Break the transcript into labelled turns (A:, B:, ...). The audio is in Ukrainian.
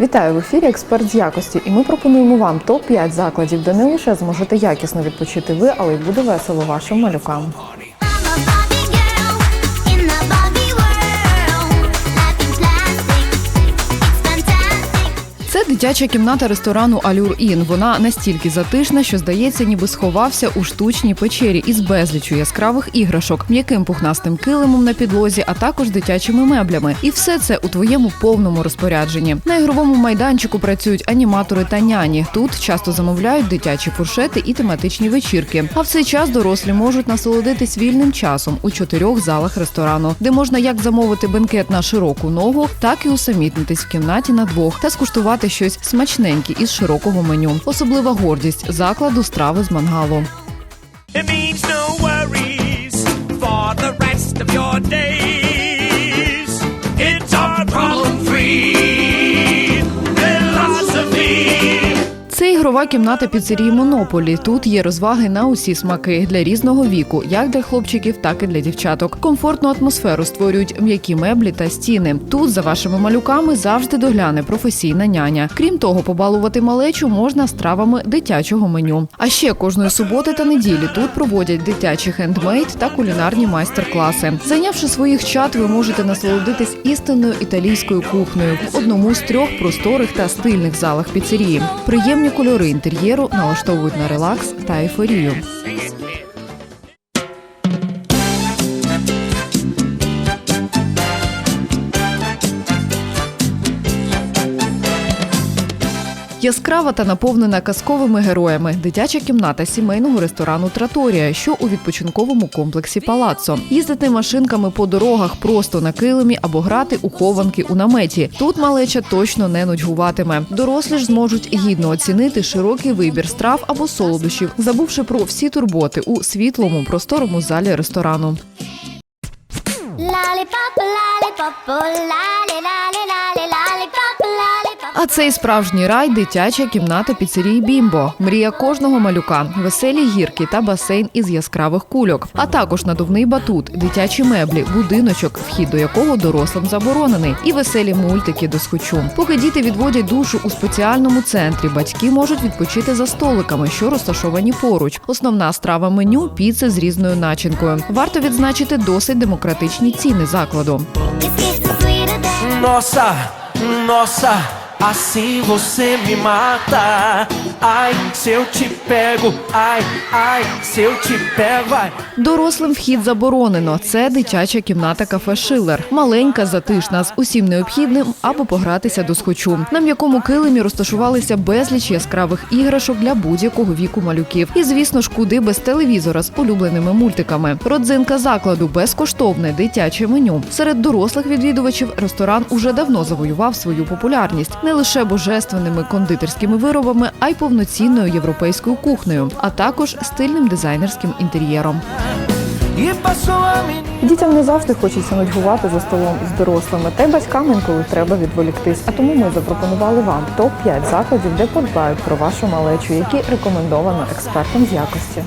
A: Вітаю в ефірі Експерт з якості, і ми пропонуємо вам топ 5 закладів, де не лише зможете якісно відпочити ви, але й буде весело вашим малюкам.
B: Дитяча кімната ресторану Алюр Ін. Вона настільки затишна, що здається, ніби сховався у штучній печері із безлічю яскравих іграшок, м'яким пухнастим килимом на підлозі, а також дитячими меблями. І все це у твоєму повному розпорядженні. На ігровому майданчику працюють аніматори та няні. Тут часто замовляють дитячі фуршети і тематичні вечірки. А в цей час дорослі можуть насолодитись вільним часом у чотирьох залах ресторану, де можна як замовити бенкет на широку ногу, так і усамітнитись в кімнаті на двох та скуштувати щось смачненьке із широкого меню. Особлива гордість закладу страви з мангалу.
C: It means no worries for the rest of your days.
B: Ігрова кімната піцерії Монополі. Тут є розваги на усі смаки для різного віку, як для хлопчиків, так і для дівчаток. Комфортну атмосферу створюють м'які меблі та стіни. Тут за вашими малюками завжди догляне професійна няня. Крім того, побалувати малечу можна стравами дитячого меню. А ще кожної суботи та неділі тут проводять дитячі хендмейд та кулінарні майстер-класи. Зайнявши своїх чат, ви можете насолодитись істинною італійською кухнею в одному з трьох просторих та стильних залах піцерії. Приємні кольори інтер'єру налаштовують на релакс та ейфорію. Яскрава та наповнена казковими героями дитяча кімната сімейного ресторану Траторія, що у відпочинковому комплексі Палаццо. Їздити машинками по дорогах просто на килимі або грати у хованки у наметі. Тут малеча точно не нудьгуватиме. Дорослі ж зможуть гідно оцінити широкий вибір страв або солодощів, забувши про всі турботи у світлому просторому залі ресторану.
D: Lollipop, lollipop, lolly, lolly.
B: А це і справжній рай дитяча кімната піцерії Бімбо. Мрія кожного малюка, веселі гірки та басейн із яскравих кульок, а також надувний батут, дитячі меблі, будиночок, вхід до якого дорослим заборонений, і веселі мультики до схочу. Поки діти відводять душу у спеціальному центрі, батьки можуть відпочити за столиками, що розташовані поруч. Основна страва меню піци з різною начинкою. Варто відзначити досить демократичні ціни закладу.
D: This kiss
C: assim você me mata. Ai, se eu te pego, ai, ai, se eu te pego.
B: Дорослим вхід заборонено. Це дитяча кімната кафе Шилер. Маленька, затишна, з усім необхідним, аби погратися до схочу. На м'якому килимі розташувалися безліч яскравих іграшок для будь-якого віку малюків. І звісно ж, куди без телевізора з улюбленими мультиками. Родзинка закладу безкоштовне дитяче меню. Серед дорослих відвідувачів ресторан уже давно завоював свою популярність не лише божественними кондитерськими виробами, а й повноцінною європейською кухнею, а також стильним дизайнерським інтер'єром.
A: Дітям не завжди хочеться нудьгувати за столом з дорослими, та й батькам інколи треба відволіктись. А тому ми запропонували вам топ 5 закладів, де подбають про вашу малечу, які рекомендовано експертам з якості.